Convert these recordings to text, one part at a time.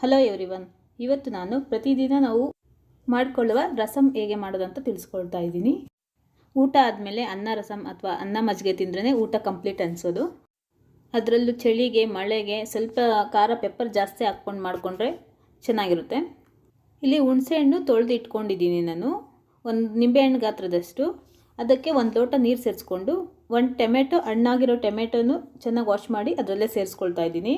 Hello everyone ಇವತ್ತು ನಾನು ಪ್ರತಿದಿನ ನಾವು ಮಾಡಿಕೊಳ್ಳುವ ರಸಂ ಹೇಗೆ ಮಾಡೋದಂತ ತಿಳಿಸ್ಕೊಳ್ತಾ ಇದ್ದೀನಿ. ಊಟ ಆದಮೇಲೆ ಅನ್ನ ರಸಂ ಅಥವಾ ಅನ್ನ ಮಜ್ಜಿಗೆ ತಿಂದ್ರೇ ಊಟ ಕಂಪ್ಲೀಟ್ ಅನಿಸೋದು. ಅದರಲ್ಲೂ ಚಳಿಗೆ, ಮಳೆಗೆ ಸ್ವಲ್ಪ ಖಾರ ಪೆಪ್ಪರ್ ಜಾಸ್ತಿ ಹಾಕ್ಕೊಂಡು ಮಾಡಿಕೊಂಡ್ರೆ ಚೆನ್ನಾಗಿರುತ್ತೆ. ಇಲ್ಲಿ ಹುಣಸೆಹಣ್ಣು ತೊಳೆದು ಇಟ್ಕೊಂಡಿದ್ದೀನಿ ನಾನು. ಒಂದು ನಿಂಬೆಹಣ್ಣು ಗಾತ್ರದಷ್ಟು. ಅದಕ್ಕೆ ಒಂದು ಲೋಟ ನೀರು ಸೇರಿಸ್ಕೊಂಡು ಒಂದು ಟೊಮೆಟೊ, ಹಣ್ಣಾಗಿರೋ ಟೊಮೆಟೊನು ಚೆನ್ನಾಗಿ ವಾಶ್ ಮಾಡಿ ಅದರಲ್ಲೇ ಸೇರಿಸ್ಕೊಳ್ತಾ ಇದ್ದೀನಿ.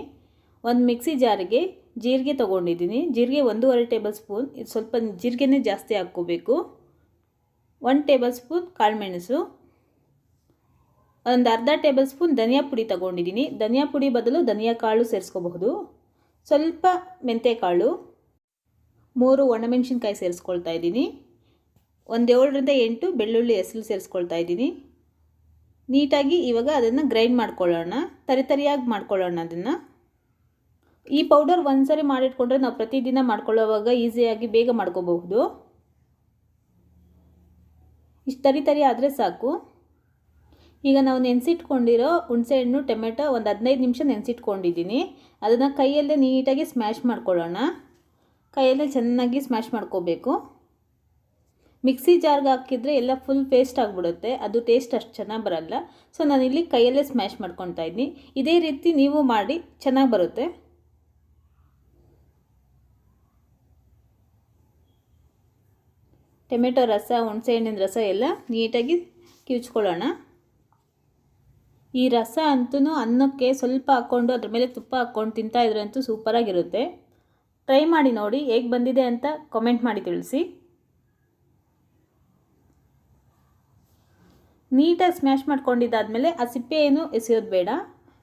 ಒಂದು ಮಿಕ್ಸಿ ಜಾರಿಗೆ ಜೀರಿಗೆ ತೊಗೊಂಡಿದ್ದೀನಿ. ಜೀರಿಗೆ ಒಂದೂವರೆ ಟೇಬಲ್ ಸ್ಪೂನ್ ಇದು ಸ್ವಲ್ಪ ಜೀರಿಗೆನೇ ಜಾಸ್ತಿ ಹಾಕ್ಕೋಬೇಕು. ಒನ್ ಟೇಬಲ್ ಸ್ಪೂನ್ ಕಾಳುಮೆಣಸು. ಒಂದು ಅರ್ಧ ಟೇಬಲ್ ಸ್ಪೂನ್ ಧನಿಯಾ ಪುಡಿ ತೊಗೊಂಡಿದ್ದೀನಿ. ಧನಿಯಾ ಪುಡಿ ಬದಲು ಧನಿಯಾ ಕಾಳು ಸೇರಿಸ್ಕೋಬಹುದು. ಸ್ವಲ್ಪ ಮೆಂತ್ಯಕಾಳು. ಮೂರು ಒಣಮೆಣಸಿನ್ಕಾಯಿ ಸೇರಿಸ್ಕೊಳ್ತಾ ಇದ್ದೀನಿ. ಒಂದು ಏಳರಿಂದ ಎಂಟು ಬೆಳ್ಳುಳ್ಳಿ ಹೆಸರು ಸೇರಿಸ್ಕೊಳ್ತಾ ಇದ್ದೀನಿ. ನೀಟಾಗಿ ಇವಾಗ ಅದನ್ನು ಗ್ರೈಂಡ್ ಮಾಡ್ಕೊಳ್ಳೋಣ. ತರಿತರಿಯಾಗಿ ಮಾಡ್ಕೊಳ್ಳೋಣ ಅದನ್ನು. ಈ ಪೌಡರ್ ಒಂದ್ಸರಿ ಮಾಡಿಟ್ಕೊಂಡ್ರೆ ನಾವು ಪ್ರತಿದಿನ ಮಾಡ್ಕೊಳ್ಳೋವಾಗ ಈಸಿಯಾಗಿ ಬೇಗ ಮಾಡ್ಕೋಬಹುದು. ಇಷ್ಟು ತರಿ ತರಿ ಆದರೆ ಸಾಕು. ಈಗ ನಾವು ನೆನೆಸಿಟ್ಕೊಂಡಿರೋ ಹುಣಸೆಹಣ್ಣು ಟೊಮೆಟೊ ಒಂದು ಹದಿನೈದು ನಿಮಿಷ ನೆನೆಸಿಟ್ಕೊಂಡಿದ್ದೀನಿ ಅದನ್ನು ಕೈಯಲ್ಲೇ ನೀಟಾಗಿ ಸ್ಮ್ಯಾಶ್ ಮಾಡ್ಕೊಳ್ಳೋಣ. ಕೈಯಲ್ಲೇ ಚೆನ್ನಾಗಿ ಸ್ಮ್ಯಾಶ್ ಮಾಡ್ಕೋಬೇಕು. ಮಿಕ್ಸಿ ಜಾರ್ಗೆ ಹಾಕಿದರೆ ಎಲ್ಲ ಫುಲ್ ಪೇಸ್ಟ್ ಆಗಿಬಿಡುತ್ತೆ. ಅದು ಟೇಸ್ಟ್ ಅಷ್ಟು ಚೆನ್ನಾಗಿ ಬರಲ್ಲ. ಸೊ ನಾನಿಲ್ಲಿ ಕೈಯಲ್ಲೇ ಸ್ಮ್ಯಾಶ್ ಮಾಡ್ಕೊತಾ ಇದ್ದೀನಿ. ಇದೇ ರೀತಿ ನೀವು ಮಾಡಿ ಚೆನ್ನಾಗಿ ಬರುತ್ತೆ. ಟೊಮೆಟೊ ರಸ ಹುಣಸೆಹಣ್ಣಿನ ರಸ ಎಲ್ಲ ನೀಟಾಗಿ ಕಿವುಚ್ಕೊಳ್ಳೋಣ. ಈ ರಸ ಅಂತೂ ಅನ್ನಕ್ಕೆ ಸ್ವಲ್ಪ ಹಾಕ್ಕೊಂಡು ಅದ್ರ ಮೇಲೆ ತುಪ್ಪ ಹಾಕ್ಕೊಂಡು ತಿಂತಾ ಅಂತೂ ಸೂಪರಾಗಿರುತ್ತೆ ಟ್ರೈ ಮಾಡಿ ನೋಡಿ ಹೇಗೆ ಬಂದಿದೆ ಅಂತ ಕಾಮೆಂಟ್ ಮಾಡಿ ತಿಳಿಸಿ. ನೀಟಾಗಿ ಸ್ಮ್ಯಾಶ್ ಮಾಡ್ಕೊಂಡಿದ್ದಾದಮೇಲೆ ಆ ಸಿಪ್ಪೆ ಏನು ಎಸೆಯೋದು ಬೇಡ.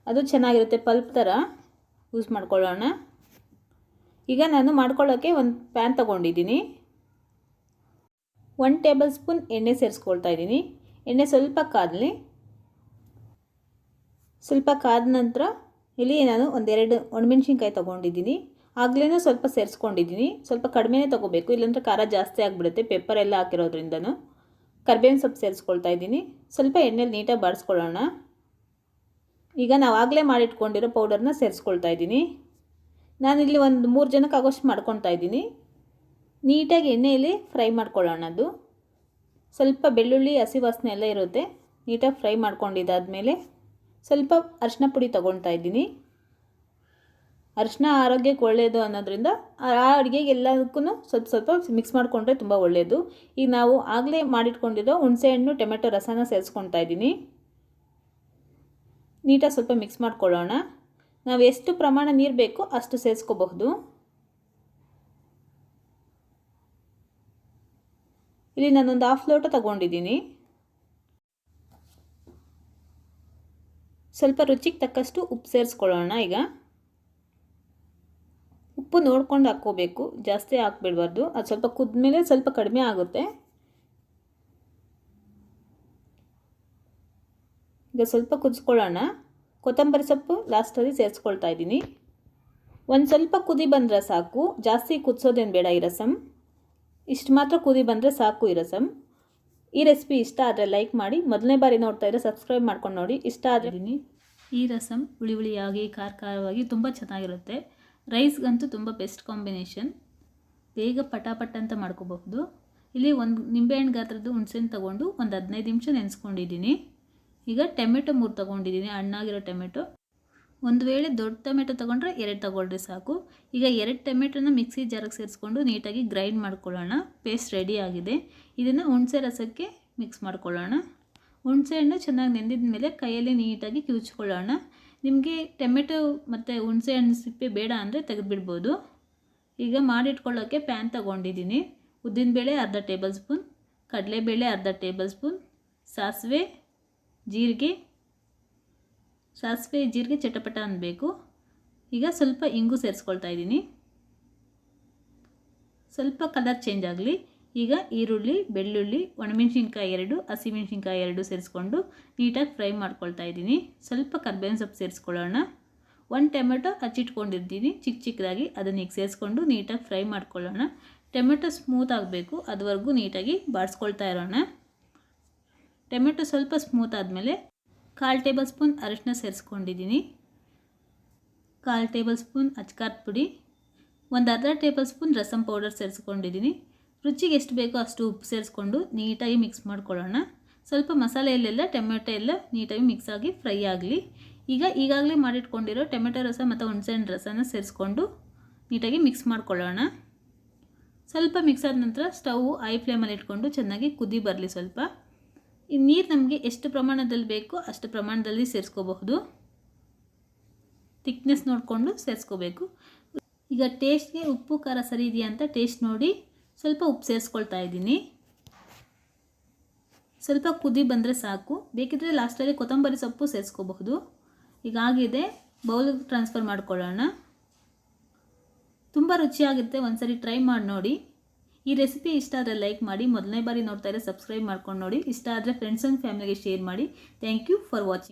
ಅದು ಚೆನ್ನಾಗಿರುತ್ತೆ ಪಲ್ಪ್ ಥರ. ಯೂಸ್ ಮಾಡ್ಕೊಳ್ಳೋಣ. ಈಗ ನಾನು ಮಾಡ್ಕೊಳ್ಳೋಕ್ಕೆ ಒಂದು ಪ್ಯಾನ್ ತೊಗೊಂಡಿದ್ದೀನಿ. ಒನ್ ಟೇಬಲ್ ಸ್ಪೂನ್ ಎಣ್ಣೆ ಸೇರಿಸ್ಕೊಳ್ತಾ ಇದ್ದೀನಿ. ಎಣ್ಣೆ ಸ್ವಲ್ಪ ಕಾದಲಿ. ಸ್ವಲ್ಪ ಕಾದ ನಂತರ ಇಲ್ಲಿ ನಾನು ಒಂದೆರಡು ಒಣಮೆಣ್ಸಿನ್ಕಾಯಿ ತೊಗೊಂಡಿದ್ದೀನಿ. ಆಗಲೇ ಸ್ವಲ್ಪ ಸೇರಿಸ್ಕೊಂಡಿದ್ದೀನಿ. ಸ್ವಲ್ಪ ಕಡಿಮೆನೇ ತೊಗೋಬೇಕು. ಇಲ್ಲಾಂದರೆ ಖಾರ ಜಾಸ್ತಿ ಆಗಿಬಿಡುತ್ತೆ. ಪೆಪ್ಪರ್ ಎಲ್ಲ ಹಾಕಿರೋದ್ರಿಂದನೂ. ಕರ್ಬೇವಿನ ಸೊಪ್ಪು ಸೇರಿಸ್ಕೊಳ್ತಾ ಇದ್ದೀನಿ. ಸ್ವಲ್ಪ ಎಣ್ಣೆಲಿ ನೀಟಾಗಿ ಬಾಡಿಸ್ಕೊಳ್ಳೋಣ ಈಗ ನಾವು ಆಗಲೇ ಮಾಡಿಟ್ಕೊಂಡಿರೋ ಪೌಡರ್ನ ಸೇರಿಸ್ಕೊಳ್ತಾ ಇದ್ದೀನಿ. ನಾನಿಲ್ಲಿ ಒಂದು ಮೂರು ಜನಕ್ಕೆ ಆಗೋಷ್ಟು ಮಾಡ್ಕೊತಾ ಇದ್ದೀನಿ. ನೀಟಾಗಿ ಎಣ್ಣೆಯಲ್ಲಿ ಫ್ರೈ ಮಾಡ್ಕೊಳ್ಳೋಣ ಅದು. ಸ್ವಲ್ಪ ಬೆಳ್ಳುಳ್ಳಿ, ಹಸಿ ವಾಸನೆ ಎಲ್ಲ ಇರುತ್ತೆ. ನೀಟಾಗಿ ಫ್ರೈ ಮಾಡ್ಕೊಂಡಿದ್ದಾದಮೇಲೆ ಸ್ವಲ್ಪ ಅರಿಶಿನ ಪುಡಿ ತೊಗೊಳ್ತಾ ಇದ್ದೀನಿ. ಅರಿಶಿನ ಆರೋಗ್ಯಕ್ಕೆ ಒಳ್ಳೆಯದು ಅನ್ನೋದ್ರಿಂದ ಆ ಅಡುಗೆಗೆ ಎಲ್ಲದಕ್ಕೂ ಸ್ವಲ್ಪ ಸ್ವಲ್ಪ ಮಿಕ್ಸ್ ಮಾಡಿಕೊಂಡ್ರೆ ತುಂಬ ಒಳ್ಳೆಯದು ಈಗ ನಾವು ಆಗಲೇ ಮಾಡಿಟ್ಕೊಂಡಿರೋ ಹುಣಸೆಹಣ್ಣು ಟೊಮೆಟೊ ರಸನ ಸೇರಿಸ್ಕೊಳ್ತಾ ಇದ್ದೀನಿ. ನೀಟಾಗಿ ಸ್ವಲ್ಪ ಮಿಕ್ಸ್ ಮಾಡ್ಕೊಳ್ಳೋಣ. ನಾವು ಎಷ್ಟು ಪ್ರಮಾಣ ನೀರು ಬೇಕೋ ಅಷ್ಟು ಸೇರಿಸ್ಕೋಬಹುದು. ಇಲ್ಲಿ ನಾನೊಂದು ಹಾಫ್ ಲೋಟ ತಗೊಂಡಿದ್ದೀನಿ. ಸ್ವಲ್ಪ ರುಚಿಗೆ ತಕ್ಕಷ್ಟು ಉಪ್ಪು ಸೇರಿಸ್ಕೊಳ್ಳೋಣ ಈಗ. ಉಪ್ಪು ನೋಡ್ಕೊಂಡು ಹಾಕ್ಕೋಬೇಕು, ಜಾಸ್ತಿ ಹಾಕ್ಬಿಡ್ಬಾರ್ದು. ಅದು ಸ್ವಲ್ಪ ಕುದ್ಮೇಲೆ ಸ್ವಲ್ಪ ಕಡಿಮೆ ಆಗುತ್ತೆ. ಈಗ ಸ್ವಲ್ಪ ಕುದಿಸ್ಕೊಳ್ಳೋಣ. ಕೊತ್ತಂಬರಿ ಸೊಪ್ಪು ಲಾಸ್ಟಲ್ಲಿ ಸೇರಿಸ್ಕೊಳ್ತಾ ಇದ್ದೀನಿ. ಒಂದು ಸ್ವಲ್ಪ ಕುದಿ ಬಂದರೆ ಸಾಕು. ಜಾಸ್ತಿ ಕುದಿಸೋದೇನು ಬೇಡ ಈ ರಸಮ್ ಇಷ್ಟು ಮಾತ್ರ ಕುದಿ ಬಂದರೆ ಸಾಕು ಈ ರಸಮ್ ಈ ರೆಸಿಪಿ ಇಷ್ಟ ಆದರೆ ಲೈಕ್ ಮಾಡಿ, ಮೊದಲನೇ ಬಾರಿ ನೋಡ್ತಾ ಇದ್ದರೆ ಸಬ್ಸ್ಕ್ರೈಬ್ ಮಾಡ್ಕೊಂಡು ನೋಡಿ. ಇಷ್ಟ ಆದ್ರೂ ಈ ರಸಮ್ ಹುಳಿ ಹುಳಿಯಾಗಿ ಖಾರ ಖಾರವಾಗಿ ತುಂಬ ಚೆನ್ನಾಗಿರುತ್ತೆ. ರೈಸ್ಗಂತೂ ತುಂಬ ಬೆಸ್ಟ್ ಕಾಂಬಿನೇಷನ್ ಬೇಗ ಪಟಾಪಟ್ ಅಂತ ಮಾಡ್ಕೋಬಹುದು. ಇಲ್ಲಿ ಒಂದು ನಿಂಬೆಹಣ್ಣು ಗಾತ್ರದ್ದು ಹುಣಸೆಹಣ್ಣು ತೊಗೊಂಡು ಒಂದು ಹದಿನೈದು ನಿಮಿಷ ನೆನೆಸ್ಕೊಂಡಿದ್ದೀನಿ. ಈಗ ಟೊಮೆಟೊ ಮೂರು ತೊಗೊಂಡಿದ್ದೀನಿ. ಹಣ್ಣಾಗಿರೋ ಟೊಮೆಟೊ. ಒಂದು ವೇಳೆ ದೊಡ್ಡ ಟೊಮೆಟೊ ತೊಗೊಂಡ್ರೆ ಎರಡು ತೊಗೊಳ್ರಿ ಸಾಕು. ಈಗ ಎರಡು ಟೊಮೆಟೊನ ಮಿಕ್ಸಿ ಜಾರಿಗೆ ಸೇರಿಸ್ಕೊಂಡು ನೀಟಾಗಿ ಗ್ರೈಂಡ್ ಮಾಡ್ಕೊಳ್ಳೋಣ. ಪೇಸ್ಟ್ ರೆಡಿ ಆಗಿದೆ. ಇದನ್ನು ಹುಣಸೆ ರಸಕ್ಕೆ ಮಿಕ್ಸ್ ಮಾಡ್ಕೊಳ್ಳೋಣ. ಹುಣಸೆ ಹಣ್ಣು ಚೆನ್ನಾಗಿ ನೆಂದಿದ ಮೇಲೆ ಕೈಯಲ್ಲಿ ನೀಟಾಗಿ ಕಿವುಚ್ಕೊಳ್ಳೋಣ. ನಿಮಗೆ ಟೊಮೆಟೊ ಮತ್ತು ಹುಣಸೆ ಹಣ್ಣು ಸಿಪ್ಪೆ ಬೇಡ ಅಂದರೆ ತೆಗೆದುಬಿಡ್ಬೋದು. ಈಗ ಮಾಡಿಟ್ಕೊಳ್ಳೋಕ್ಕೆ ಪ್ಯಾನ್ ತೊಗೊಂಡಿದ್ದೀನಿ. ಉದ್ದಿನಬೇಳೆ ಅರ್ಧ ಟೇಬಲ್ ಸ್ಪೂನ್ ಕಡಲೆಬೇಳೆ ಅರ್ಧ ಟೇಬಲ್ ಸ್ಪೂನ್, ಸಾಸಿವೆ, ಜೀರಿಗೆ ಸಾಸಿವೆ, ಜೀರಿಗೆ, ಚಟಪಟ ಅನ್ನಬೇಕು ಈಗ ಸ್ವಲ್ಪ ಇಂಗು ಸೇರಿಸ್ಕೊಳ್ತಾ ಇದ್ದೀನಿ. ಸ್ವಲ್ಪ ಕಲರ್ ಚೇಂಜ್ ಆಗಲಿ. ಈಗ ಈರುಳ್ಳಿ, ಬೆಳ್ಳುಳ್ಳಿ, ಒಣಮೆಣ್ಸಿನ್ಕಾಯಿ ಎರಡು, ಹಸಿಮೆಣ್ಸಿನ್ಕಾಯಿ ಎರಡು ಸೇರಿಸ್ಕೊಂಡು ನೀಟಾಗಿ ಫ್ರೈ ಮಾಡ್ಕೊಳ್ತಾ ಇದ್ದೀನಿ. ಸ್ವಲ್ಪ ಕರ್ಬೇವಿನ ಸೊಪ್ಪು ಸೇರಿಸ್ಕೊಳ್ಳೋಣ. ಒಂದು ಟೊಮೆಟೊ ಹಚ್ಚಿಟ್ಕೊಂಡಿರ್ತೀನಿ. ಚಿಕ್ಕ ಚಿಕ್ಕದಾಗಿ ಅದನ್ನ ಈಗ ಸೇರಿಸ್ಕೊಂಡು ನೀಟಾಗಿ ಫ್ರೈ ಮಾಡ್ಕೊಳ್ಳೋಣ. ಟೊಮೆಟೊ ಸ್ಮೂತ್ ಆಗಬೇಕು. ಅದುವರೆಗೂ ನೀಟಾಗಿ ಬಾಡಿಸ್ಕೊಳ್ತಾ ಇರೋಣ. ಟೊಮೆಟೊ ಸ್ವಲ್ಪ ಸ್ಮೂತ್ ಆದಮೇಲೆ ಕಾಲು ಟೇಬಲ್ ಸ್ಪೂನ್ ಅರಶಿನ ಸೇರಿಸ್ಕೊಂಡಿದ್ದೀನಿ. ಕಾಲು ಟೇಬಲ್ ಸ್ಪೂನ್ ಅಚ್ಕಾರದ ಪುಡಿ, ಒಂದು ಅರ್ಧ ಟೇಬಲ್ ಸ್ಪೂನ್ ರಸಂ ಪೌಡರ್ ಸೇರಿಸ್ಕೊಂಡಿದ್ದೀನಿ. ರುಚಿಗೆ ಎಷ್ಟು ಬೇಕೋ ಅಷ್ಟು ಉಪ್ಪು ಸೇರಿಸ್ಕೊಂಡು ನೀಟಾಗಿ ಮಿಕ್ಸ್ ಮಾಡ್ಕೊಳ್ಳೋಣ. ಸ್ವಲ್ಪ ಮಸಾಲೆಯಲ್ಲೆಲ್ಲ ಟೊಮೆಟೊ ಎಲ್ಲ ನೀಟಾಗಿ ಮಿಕ್ಸ್ ಆಗಿ ಫ್ರೈ ಆಗಲಿ. ಈಗ ಈಗಾಗಲೇ ಮಾಡಿಟ್ಕೊಂಡಿರೋ ಟೊಮೆಟೊ ರಸ ಮತ್ತು ಹುಣಸೆಹಣ್ಣು ರಸನ ಸೇರಿಸ್ಕೊಂಡು ನೀಟಾಗಿ ಮಿಕ್ಸ್ ಮಾಡ್ಕೊಳ್ಳೋಣ. ಸ್ವಲ್ಪ ಮಿಕ್ಸ್ ಆದ ನಂತರ ಸ್ಟವ್ ಐ ಫ್ಲೇಮಲ್ಲಿ ಇಟ್ಕೊಂಡು ಚೆನ್ನಾಗಿ ಕುದಿ ಬರಲಿ ಸ್ವಲ್ಪ. ಈ ನೀರು ನಮಗೆ ಎಷ್ಟು ಪ್ರಮಾಣದಲ್ಲಿ ಬೇಕೋ ಅಷ್ಟು ಪ್ರಮಾಣದಲ್ಲಿ ಸೇರಿಸ್ಕೋಬಹುದು. ಥಿಕ್ನೆಸ್ ನೋಡಿಕೊಂಡು ಸೇರಿಸ್ಕೋಬೇಕು. ಈಗ ಟೇಸ್ಟ್ಗೆ ಉಪ್ಪು, ಖಾರ ಸರಿ ಇದೆಯಾ ಅಂತ ಟೇಸ್ಟ್ ನೋಡಿ ಸ್ವಲ್ಪ ಉಪ್ಪು ಸೇರಿಸ್ಕೊಳ್ತಾ ಇದ್ದೀನಿ. ಸ್ವಲ್ಪ ಕುದಿ ಬಂದರೆ ಸಾಕು. ಬೇಕಿದ್ದರೆ ಲಾಸ್ಟಲ್ಲಿ ಕೊತ್ತಂಬರಿ ಸೊಪ್ಪು ಸೇರಿಸ್ಕೋಬಹುದು. ಈಗ ಆಗಿದೆ ಬೌಲಿಗೆ ಟ್ರಾನ್ಸ್ಫರ್ ಮಾಡ್ಕೊಳ್ಳೋಣ. ತುಂಬ ರುಚಿಯಾಗಿರುತ್ತೆ ಒಂದು ಸರಿ ಟ್ರೈ ಮಾಡಿ ನೋಡಿ. ಈ ರೆಸಿಪಿ ಇಷ್ಟ ಆದರೆ ಲೈಕ್ ಮಾಡಿ, ಮೊದಲನೇ ಬಾರಿ ನೋಡ್ತಾ ಇದ್ದರೆ ಸಬ್ಸ್ಕ್ರೈಬ್ ಮಾಡ್ಕೊಂಡು ನೋಡಿ. ಇಷ್ಟ ಆದರೆ ಫ್ರೆಂಡ್ಸ್ ಆ್ಯಂಡ್ ಫ್ಯಾಮಿಲಿಗೆ ಶೇರ್ ಮಾಡಿ. Thank you for watching